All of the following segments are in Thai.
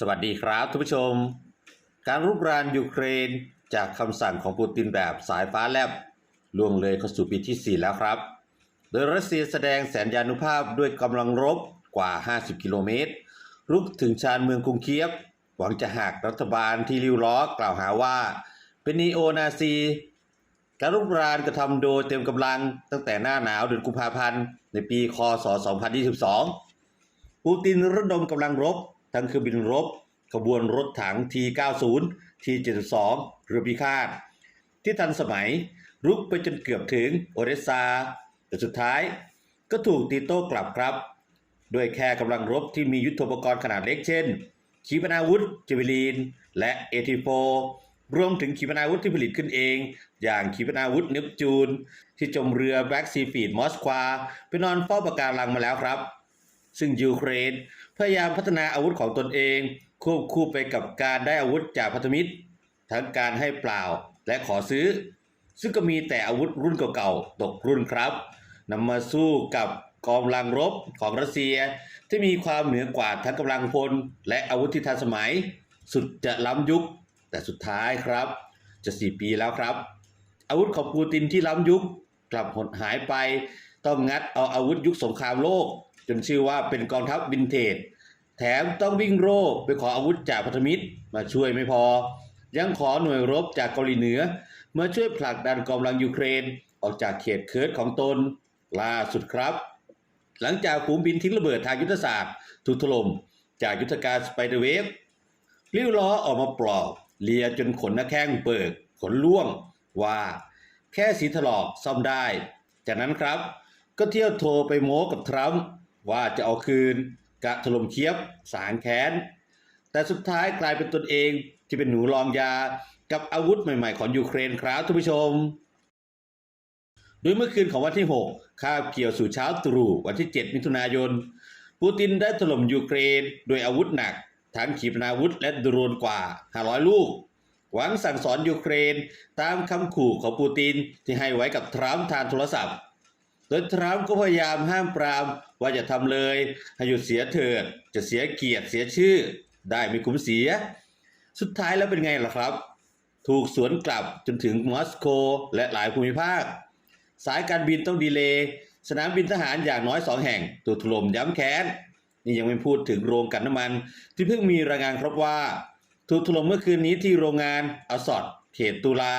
สวัสดีครับทุกผู้ชม การรุกรานยูเครนจากคำสั่งของปูตินแบบสายฟ้าแลบล่วงเลยเข้าสู่ปีที่ 4 แล้วครับ โดยรัสเซียแสดงแสนยานุภาพด้วยกำลังรบกว่า 50 กิโลเมตร รุกถึงชานเมืองกรุงเคียฟหวังจะหักรัฐบาลที่ริ้วล้อกล่าวหาว่า เป็นนีโอนาซี การรุกรานกระทำโดยเต็มกำลังตั้งแต่หน้าหนาวเดือนกุมภาพันธ์ในปีคศ 2022 ปูตินระดมกำลังรบ ทั้งเครื่องบินรบ ขบวนรถถัง T90 T72 เรือพิฆาต ที่ทันสมัยรุกไปจนเกือบถึงโอเดซา แต่สุดท้ายก็ถูกตีโต้กลับครับ ด้วยแค่กำลังรบที่มียุทโธปกรณ์ขนาดเล็กเช่น ขีปนาวุธจเวลีน และเอทีโฟรวมถึงขีปนาวุธที่ผลิตขึ้นเอง อย่างขีปนาวุธเนปจูน ที่จมเรือแบล็กซีฟีดมอสควา ไปนอนเฝ้าปะการังมาแล้วครับ ซึ่งยูเครน พยายามพัฒนาอาวุธของตนเอง ควบคู่ไปกับการได้อาวุธจากพันธมิตร ทั้งการให้เปล่าและขอซื้อ ซึ่งก็มีแต่อาวุธรุ่นเก่าๆตกรุ่นครับนำมาสู้กับกองกำลังรบของรัสเซีย ที่มีความเหนือกว่าทั้งกำลังพล และอาวุธที่ทันสมัย สุดจะล้ำยุค แต่สุดท้ายครับ จะสี่ปีแล้วครับ อาวุธของปูตินที่ล้ำยุคกลับหดหายไป ต้องงัดเอาอาวุธยุคสงครามโลก จนชื่อว่าเป็นกองทัพวินเทจ แถมต้องวิ่งโร่ไปขออาวุธจากพันธมิตรมาช่วยไม่พอ ยังขอหน่วยรบจากเกาหลีเหนือมาช่วยผลักดันกองกำลังยูเครนออกจากเขตเคิร์ดของตนล่าสุดครับ หลังจากฝูงบินทิ้งระเบิดทางยุทธศาสตร์ถูกถล่มจากยุทธการสไปเดอร์เวฟริ้วล้อออกมาปลอกเลียจนขนหน้าแข้งเปิกขนล่วงว่าแค่สีถลอกซ่อมได้ จากนั้นครับ ก็เที่ยวโทรไปโม้กับทรัมป์ ว่าจะเอาคืนกะถล่มเคียบสางแค้น แต่สุดท้ายกลายเป็นตนเองที่เป็นหนูรองยากับอาวุธใหม่ๆ ของยูเครนครับท่านผู้ชม โดยเมื่อคืนของวันที่6คาบเกี่ยวสู่เช้าตรู่วันที่ 7 มิถุนายน ปูตินได้ถล่มยูเครนโดยอาวุธหนักทั้งขีปนาวุธและโดรนกว่า 500 ลูก หวังสั่งสอนยูเครนตามคำขู่ของปูตินที่ให้ไว้กับทรัมป์ทางโทรศัพท์ โดยทรัมป์ก็พยายามห้ามปรามว่าจะทำเลยให้หยุดเสียเถิดจะเสียเกียรติเสียชื่อ ได้ไม่คุ้มเสีย สุดท้ายแล้วเป็นไงล่ะครับ ถูกสวนกลับจนถึงมอสโกและหลายภูมิภาค สายการบินต้องดีเลย์สนามบินทหารอย่างน้อยสองแห่งถูกถล่มย้ำแค้น นี่ยังไม่พูดถึงโรงกันน้ำมัน ที่เพิ่งมีรายงานครับว่าถูกถล่มเมื่อคืนนี้ที่โรงงานอสอดเขตตุลา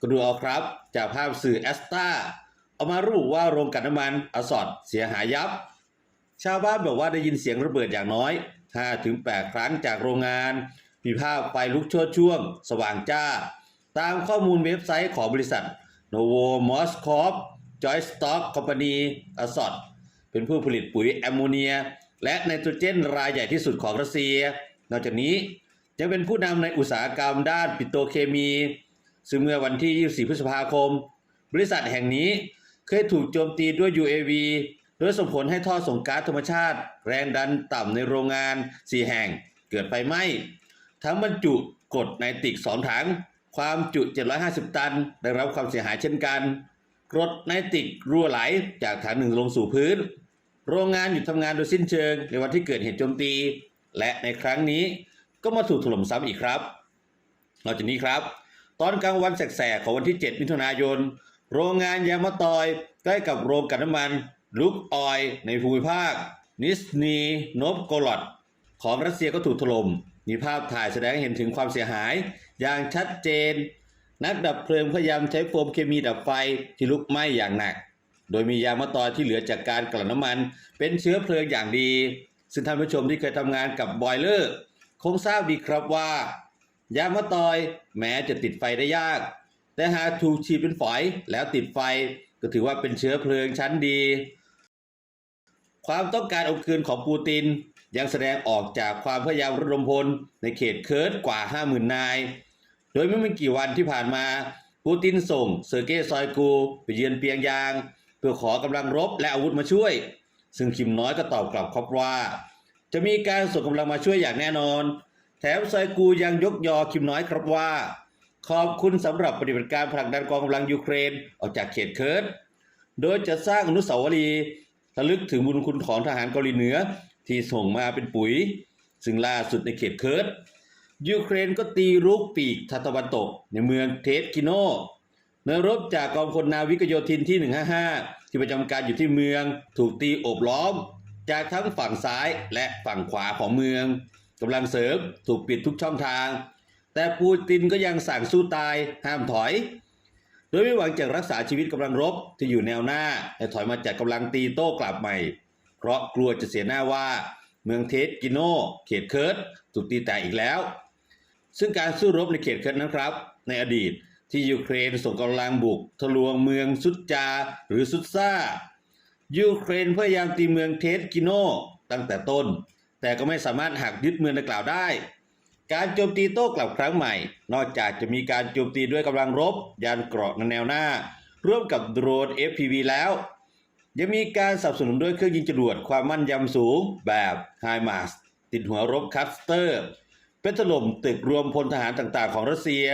ก็ดูเอาครับ จากภาพสื่อแอสตา เอามาระบุว่าโรงกลันน้ำมันอสอดเสียหายยับ ชาวบ้านบอกว่าได้ยินเสียงระเบิดอย่างน้อย 5-8 ครั้งจากโรงงาน มีภาพไฟลุกโชนช่วง สว่างจ้า ตามข้อมูลเว็บไซต์ของบริษัท Novo m o s c o v Joy Stock Company อสอดเป็นผู้ผลิตปุ๋ยแอมโมเนีย และไนโตรเจนรายใหญ่ที่สุดของรัสเซีย นอกจากนี้ยังเป็นผู้นำในอุตสาหกรรมด้านปิโตรเคมี ซึ่งเมื่อวันที่ 24 พฤษภาคม บริษัทแห่งนี้ เคยถูกโจมตีด้วย UAV โดยส่งผลให้ท่อส่งก๊าซธรรมชาติ แรงดันต่ำในโรงงาน 4 แห่งเกิดไฟไหม้ ทั้งบรรจุกดไนติก 2 ถัง ความจุ 750 ตัน ได้รับความเสียหายเช่นกันกรดไนติกรั่วไหลจากถังหนึ่งลงสู่พื้น โรงงานหยุดทำงานโดยสิ้นเชิง ในวันที่เกิดเหตุโจมตี และในครั้งนี้ก็มาถูกถล่มซ้ำอีกครับนอกจากนี้ครับ ตอนกลางวันแสกๆของวันที่ 7 มิถุนายน โรงงานยางมะตอยใกล้กับโรงกลั่นน้ำมันลุกออยในภูมิภาค นิสนีโนบโกลอดของรัสเซียก็ถูกถล่มมีภาพถ่ายแสดงให้เห็นถึงความเสียหาย อย่างชัดเจน นักดับเพลิงพยายามใช้โฟมเคมีดับไฟที่ลุกไหม้อย่างหนัก โดยมียางมะตอยที่เหลือจากการกลั่นน้ำมัน เป็นเชื้อเพลิงอย่างดี ซึ่งท่านผู้ชมที่เคยทำงานกับบอยเลอร์ คงทราบดีครับว่ายางมะตอยแม้จะติดไฟได้ยาก แต่หากถูกฉีดเป็นฝอยแล้วติดไฟก็ถือว่าเป็นเชื้อเพลิงชั้นดี ความต้องการเอาคืนของปูตินยังแสดงออกจากความพยายามระดมพลในเขตเคิร์ดกว่า 50,000 นาย โดยไม่มีกี่วันที่ผ่านมาปูตินส่งเซอร์เกย์ซอยกู ไปเยือนเปียงยาง เพื่อขอกำลังรบและอาวุธมาช่วย ซึ่งคิมน้อยก็ตอบกลับครับว่า จะมีการส่งกำลังมาช่วยอย่างแน่นอน แถมซอยกูยังยกยอคิมน้อยครับว่า ขอบคุณสำหรับปฏิบัติการผลักดันกองกำลังยูเครนออกจากเขตเคิร์ดโดยจะสร้างอนุสาวรีย์ระลึกถึงบุญคุณของทหารเกาหลีเหนือที่ส่งมาเป็นปุ๋ย ซึ่งล่าสุดในเขตเคิร์ดยูเครนก็ตีรุกปีกทางตะวันตกในเมืองเทสกิโนเนื้อรบจากกองพลนาวิกโยธินที่ 155 ที่ประจำการอยู่ที่เมืองถูกตีโอบล้อม จากทั้งฝั่งซ้ายและฝั่งขวาของเมืองกำลังเสริมถูกปิดทุกช่องทาง แต่ปูตินก็ยังสั่งสู้ตายห้ามถอย โดยไม่หวังจะรักษาชีวิตกำลังรบที่อยู่แนวหน้าให้ถอยมาจากกำลังตีโต้กลับใหม่ เพราะกลัวจะเสียหน้าว่า เมืองเทสกิโนเขตเคิร์ดถูกตีแตกอีกแล้ว ซึ่งการสู้รบในเขตเคิร์ดนะครับ ในอดีตที่ยูเครนส่งกำลังบุก ทะลวงเมืองซุดจาหรือซุดซ่ายูเครนพยายามตีเมืองเทสกิโนตั้งแต่ต้น แต่ก็ไม่สามารถหักยึดเมืองดังกล่าวได้ การโจมตีโต้กลับครั้งใหม่ นอกจากจะมีการโจมตีด้วยกำลังรบ ยานเกราะในแนวหน้า ร่วมกับโดรน FPV แล้ว ยังมีการสนับสนุนด้วยเครื่องยิงจรวดความมั่นยำสูงแบบไฮมาสติดหัวรบคัสเตอร์ เป็นถล่มตึกรวมพลทหารต่างๆ ของรัสเซีย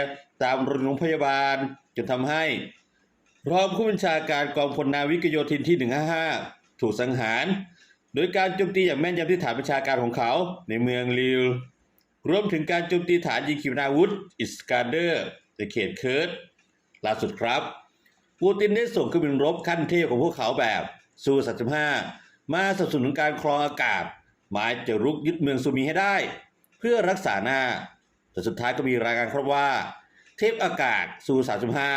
ตามโรงพยาบาลจนทำให้รองผู้บัญชาการกองพลนาวิกโยธินที่ 155 ถูกสังหาร โดยการโจมตีอย่างแม่นยำที่ฐานประชาการของเขาในเมืองลิล รวมถึงการโจมตีฐานยิงขีปนาวุธอิสการเดอร์ในเขตเคิร์ดล่าสุดครับ ปูตินได้ส่งเครื่องบินรบขั้นเทพของพวกเขาแบบซู35มาสนับสนุนการครองอากาศ หมายจะรุกยึดเมืองซูมีให้ได้ เพื่อรักษาหน้า แต่สุดท้ายก็มีรายงานครับว่า เทพอากาศซู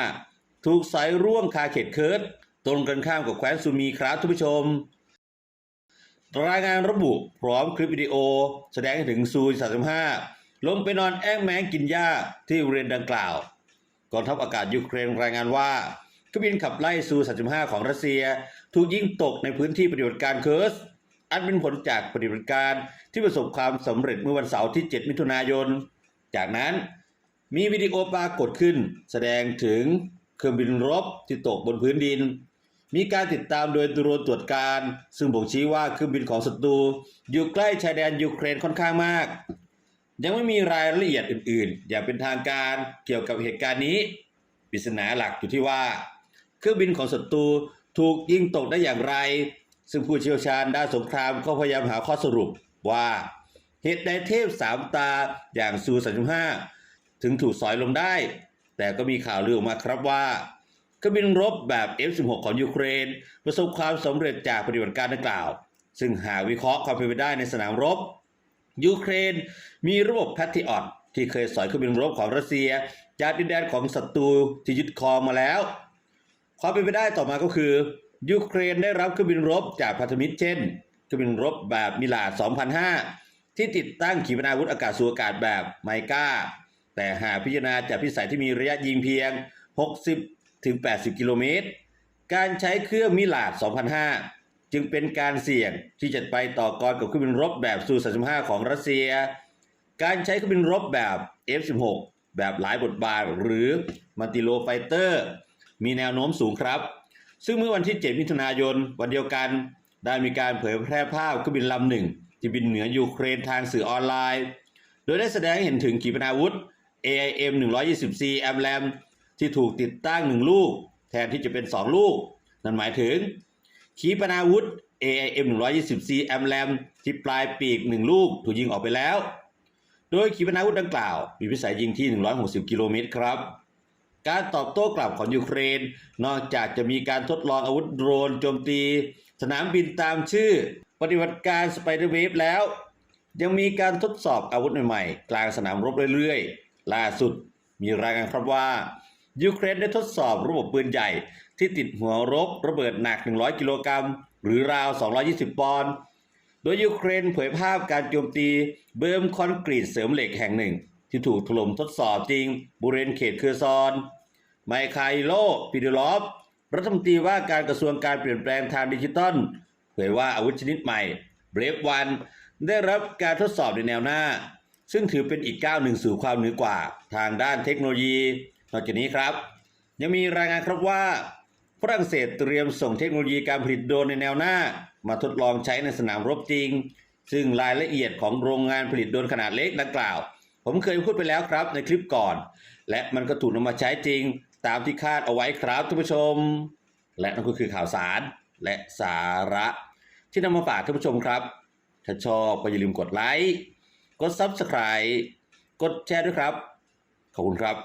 35ถูกสายร่วงคาเขตเคิร์ดตรงกันข้ามกับแคว้นซูมีครับทุกผู้ชม รายงานระบุพร้อมคลิปวิดีโอ แสดงถึงซู35 ลงไปนอนแอ้งแมงกินหญ้าที่บริเวณดังกล่าวกองทัพอากาศยูเครนรายงานว่าเครื่องบินขับไล่ซู35 ของรัสเซีย ถูกยิงตกในพื้นที่ปฏิบัติการเคิร์สอันเป็นผลจากปฏิบัติการที่ประสบความสำเร็จเมื่อวันเสาร์ที่ 7 มิถุนายน จากนั้นมีวิดีโอปรากฏขึ้น แสดงถึงเครื่องบินรบที่ตกบนพื้นดิน มีการติดตามโดยโดรนตรวจการ ซึ่งบ่งชี้ว่าเครื่องบินของศัตรูอยู่ใกล้ชายแดนยูเครนค่อนข้างมาก ยังไม่มีรายละเอียดอื่น ๆ อย่างเป็นทางการเกี่ยวกับเหตุการณ์นี้ปริศนาหลักอยู่ที่ว่า เครื่องบินของศัตรูถูกยิงตกได้อย่างไร ซึ่งผู้เชี่ยวชาญด้านสงครามก็พยายามหาข้อสรุปว่าเหตุใดเทพสามตาอย่างซู35ถึงถูกสอยลงได้ แต่ก็มีข่าวลือออกมาครับว่า เครื่องบินรบแบบ F-16 ของยูเครน ประสบความสำเร็จจากปฏิบัติการดังกล่าว ซึ่งหากวิเคราะห์ความเป็นไปได้ในสนามรบ ยูเครนมีระบบแพทริออตที่เคยสอยเครื่องบินรบของรัสเซียจากดินแดนของศัตรูที่ยึดครองมาแล้ว ความเป็นไปได้ต่อมาก็คือ ยูเครนได้รับเครื่องบินรบจากพันธมิตรเช่นเครื่องบินรบแบบมิลาด2005 ที่ติดตั้งขีปนาวุธอากาศสู่อากาศแบบไมกาแต่หากพิจารณาจากพิสัยที่มีระยะยิงเพียง 60 ถึง 80 กิโลเมตร การใช้เครื่องมิลาด 2005 จึงเป็นการเสี่ยงที่จะไปต่อกรกับเครื่องบินรบแบบซู 35 ของรัสเซีย การใช้เครื่องบินรบแบบ F16 แบบหลายบทบาทหรือมัลติโลไฟเตอร์ มีแนวโน้มสูงครับ ซึ่งเมื่อวันที่ 7 มิถุนายน วันเดียวกัน ได้มีการเผยแพร่ภาพเครื่องบินลำหนึ่งที่บินเหนือยูเครนทางสื่อออนไลน์ โดยได้แสดงให้เห็นถึงขีปนาวุธ AIM 120C a m l a m ที่ถูกติดตั้งหนึ่งลูก แทนที่จะเป็น2ลูก นั่นหมายถึง ขีปนาวุธ AIM 120C a m l a m ที่ปลายปีกหนึ่งลูกถูกยิงออกไปแล้ว โดยขีปนาวุธดังกล่าว มีพิสัยยิงที่ 160 กิโลเมตรครับการตอบโต้กลับของยูเครน นอกจากจะมีการทดลองอาวุธโดรนโจมตี สนามบินตามชื่อ ปฏิบัติการสไปเดอร์เวฟแล้ว ยังมีการทดสอบอาวุธใหม่ๆ กลางสนามรบเรื่อยๆ ล่าสุดมีรายงานครับว่า ยูเครนได้ทดสอบระบบปืนใหญ่ ที่ติดหัวรบระเบิดหนัก 100 กิโลกรัม หรือราว 220 ปอนด์ โดยยูเครนเผยภาพการโจมตีเบิร์มคอนกรีตเสริมเหล็กแห่งหนึ่ง ที่ถูกถล่มทดสอบจริงบริเวณเขตเคอร์ซอน ไมคาโลปิดลอฟ รัฐมนตรีว่าการกระทรวงการเปลี่ยนแปลงทางดิจิทัลเผยว่าอาวุธชนิดใหม่เบรฟวันได้รับการทดสอบในแนวหน้า ซึ่งถือเป็นอีกก้าวหนึ่งสู่ความเหนือกว่า ทางด้านเทคโนโลยี นอกจากนี้ครับ ยังมีรายงานครับว่าฝรั่งเศสเตรียมส่งเทคโนโลยีการผลิตโดรนในแนวหน้า มาทดลองใช้ในสนามรบจริง ซึ่งรายละเอียดของโรงงานผลิตโดรนขนาดเล็กดังกล่าว ผมเคยพูดไปแล้วครับในคลิปก่อน และมันก็ถูกนำมาใช้จริง ตามที่คาดเอาไว้ครับท่านผู้ชม และนั่นก็คือข่าวสารและสาระ ที่นำมาฝากท่านผู้ชมครับ ถ้าชอบก็อย่าลืมกดไลค์ กด Subscribe กดแชร์ด้วยครับ ขอบคุณครับ